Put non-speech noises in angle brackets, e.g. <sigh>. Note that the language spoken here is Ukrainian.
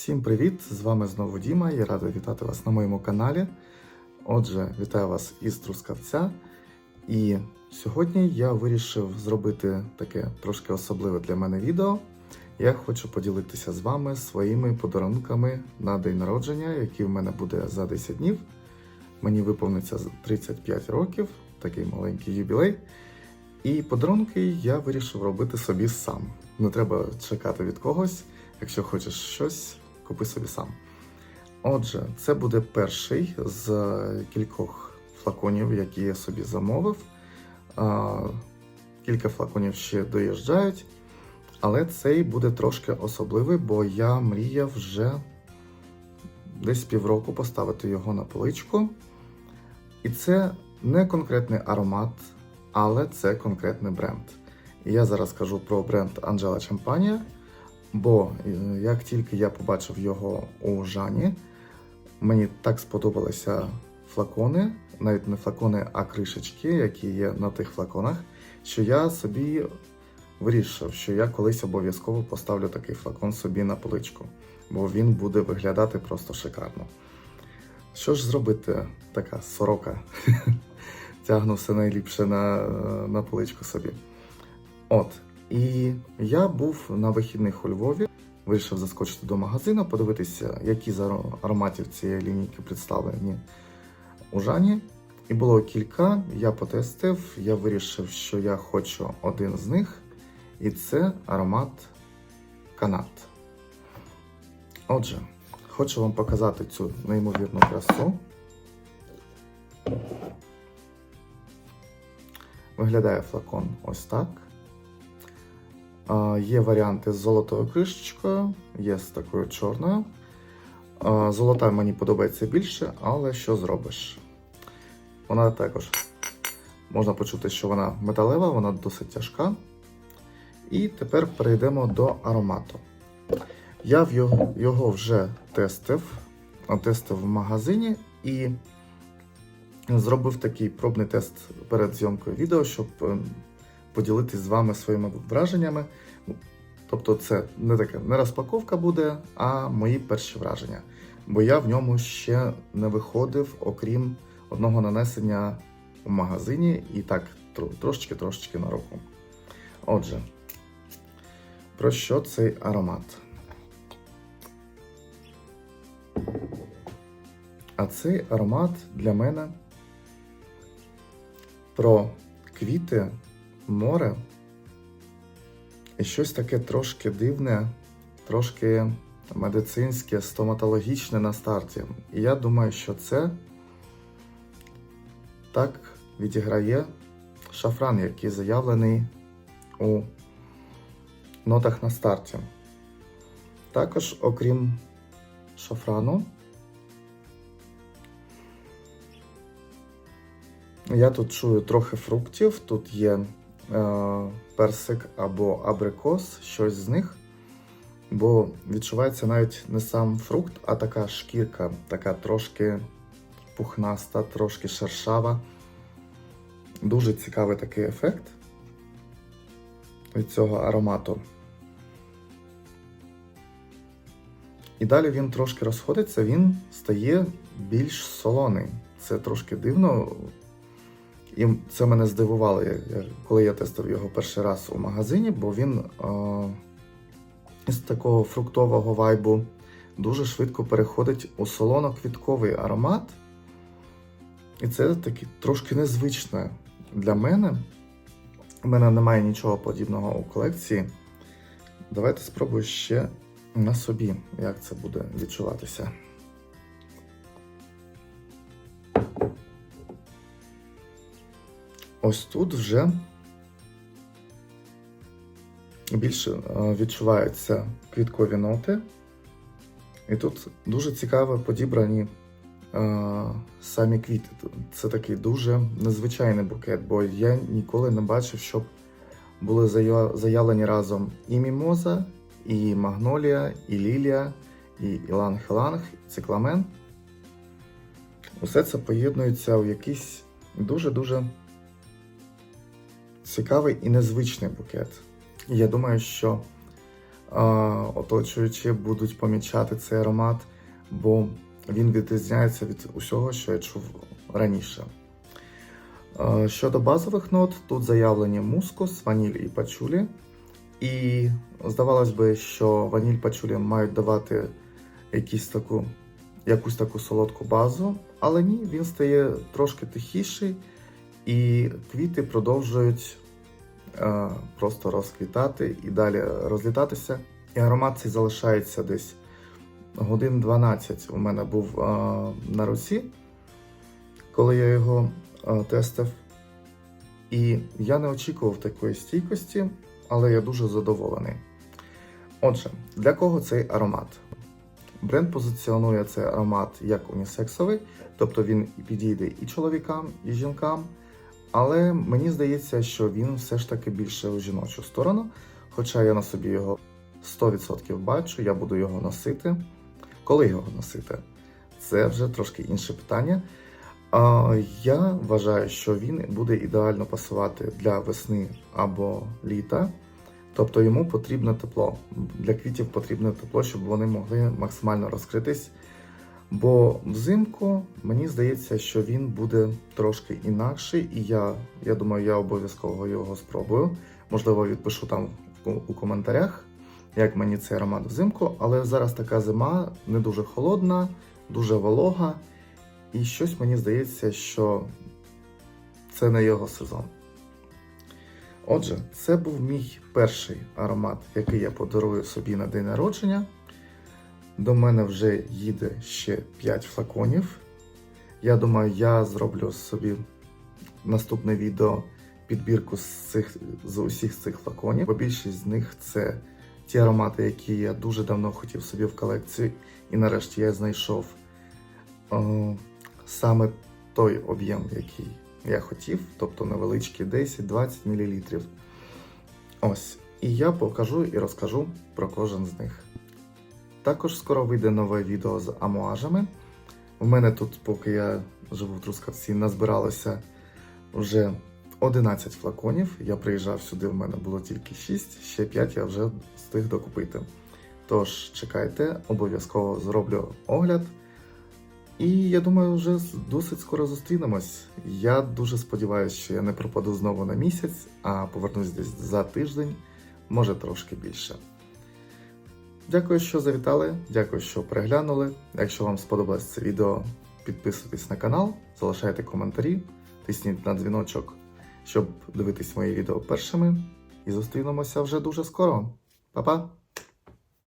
Всім привіт! З вами знову Діма. Я радий вітати вас на моєму каналі. Отже, вітаю вас із Трускавця. І сьогодні я вирішив зробити таке трошки особливе для мене відео. Я хочу поділитися з вами своїми подарунками на день народження, який в мене буде за 10 днів. Мені виповниться 35 років, такий маленький юбілей. І подарунки я вирішив робити собі сам. Не треба чекати від когось. Якщо хочеш щось, купи собі сам. Отже, це буде перший з кількох флаконів, які я собі замовив. Кілька флаконів ще доїжджають, але цей буде трошки особливий, бо я мріяв вже десь півроку поставити його на поличку. І це не конкретний аромат, але це конкретний бренд. І я зараз кажу про бренд Angela Champagne. Бо е, як тільки я побачив його у Жані, мені так сподобалися флакони, навіть не флакони, а кришечки, які є на тих флаконах, що я собі вирішив, що я колись обов'язково поставлю такий флакон собі на поличку, бо він буде виглядати просто шикарно. Що ж зробити, така сорока? <laughs> Тягну все найліпше на, на поличку собі. От. І я був на вихідних у Львові, вирішив заскочити до магазину, подивитися, які з ароматів цієї лінійки представлені у Жані. І було кілька, я потестив, я вирішив, що я хочу один з них, і це аромат канат. Отже, хочу вам показати цю неймовірну красу. Виглядає флакон ось так. Є варіанти з золотою кришечкою, є з такою чорною. Золота мені подобається більше, але що зробиш? Вона також можна почути, що вона металева, вона досить тяжка. І тепер перейдемо до аромату. Я його, його вже тестив, тестив в магазині і зробив такий пробний тест перед зйомкою відео, щоб е, поділитись з вами своїми враженнями. Тобто, це не таке не розпаковка буде, а мої перші враження. Бо я в ньому ще не виходив, окрім одного нанесення у магазині, і так трошечки-трошечки на руку. Отже, про що цей аромат? А цей аромат для мене про квіти море і щось таке трошки дивне, трошки медицинське, стоматологічне на старті. І я думаю, що це так відіграє шафран, який заявлений у нотах на старті. Також, окрім шафрану, я тут чую трохи фруктів, тут є персик або абрикос, щось з них. Бо відчувається навіть не сам фрукт, а така шкірка, така трошки пухнаста, трошки шершава. Дуже цікавий такий ефект від цього аромату. І далі він трошки розходиться, він стає більш солоний. Це трошки дивно. І це мене здивувало, коли я тестив його перший раз у магазині, бо він е, з такого фруктового вайбу дуже швидко переходить у солоно-квітковий аромат. І це таки трошки незвичне для мене. У мене немає нічого подібного у колекції. Давайте спробую ще на собі, як це буде відчуватися. Ось тут вже більше е, відчуваються квіткові ноти. І тут дуже цікаво подібрані е, самі квіти. Це такий дуже незвичайний букет, бо я ніколи не бачив, щоб були заявлені разом і мімоза, і магнолія, і лілія, і іланг-іланг, і цикламен. Усе це поєднується в якийсь дуже-дуже цікавий і незвичний букет. Я думаю, що оточуючі будуть помічати цей аромат, бо він відрізняється від усього, що я чув раніше. Е, Щодо базових нот, тут заявлені мускус, ваніль і пачулі. І здавалось би, що ваніль пачулі мають давати якісь таку, якусь таку солодку базу, але ні, він стає трошки тихіший, і квіти продовжують е, просто розквітати і далі розлітатися. І аромат цей залишається десь годин 12 у мене був е, на руці, коли я його е, тестив. І я не очікував такої стійкості, але я дуже задоволений. Отже, для кого цей аромат? Бренд позиціонує цей аромат як унісексовий, тобто він підійде і чоловікам, і жінкам. Але мені здається, що він все ж таки більше у жіночу сторону. Хоча я на собі його 100% бачу, я буду його носити. Коли його носити? Це вже трошки інше питання. А, Я вважаю, що він буде ідеально пасувати для весни або літа. Тобто йому потрібне тепло. Для квітів потрібне тепло, щоб вони могли максимально розкритись. Бо взимку мені здається, що він буде трошки інакший, і я, я думаю, я обов'язково його спробую. Можливо, відпишу там у, коментарях, як мені цей аромат взимку. Але зараз така зима не дуже холодна, дуже волога. І щось мені здається, що це не його сезон. Отже, це був мій перший аромат, який я подарую собі на день народження. До мене вже їде ще 5 флаконів. Я думаю, я зроблю собі наступне відео підбірку з, цих, з усіх цих флаконів, бо більшість з них це ті аромати, які я дуже давно хотів собі в колекцію, і нарешті я знайшов о, саме той об'єм, який я хотів, тобто невеличкий 10-20 мл. Ось. І я покажу і розкажу про кожен з них. Також скоро вийде нове відео з амуажами. У мене тут, поки я живу в Трускавці, назбиралося вже 11 флаконів. Я приїжджав сюди, в мене було тільки 6, ще 5 я вже встиг докупити. Тож, чекайте, обов'язково зроблю огляд. І я думаю, вже досить скоро зустрінемось. Я дуже сподіваюся, що я не пропаду знову на місяць, а повернусь десь за тиждень, може трошки більше. Дякую, що завітали, дякую, що переглянули. Якщо вам сподобалось це відео, підписуйтесь на канал, залишайте коментарі, тисніть на дзвіночок, щоб дивитись мої відео першими. І зустрінемося вже дуже скоро. Па-па!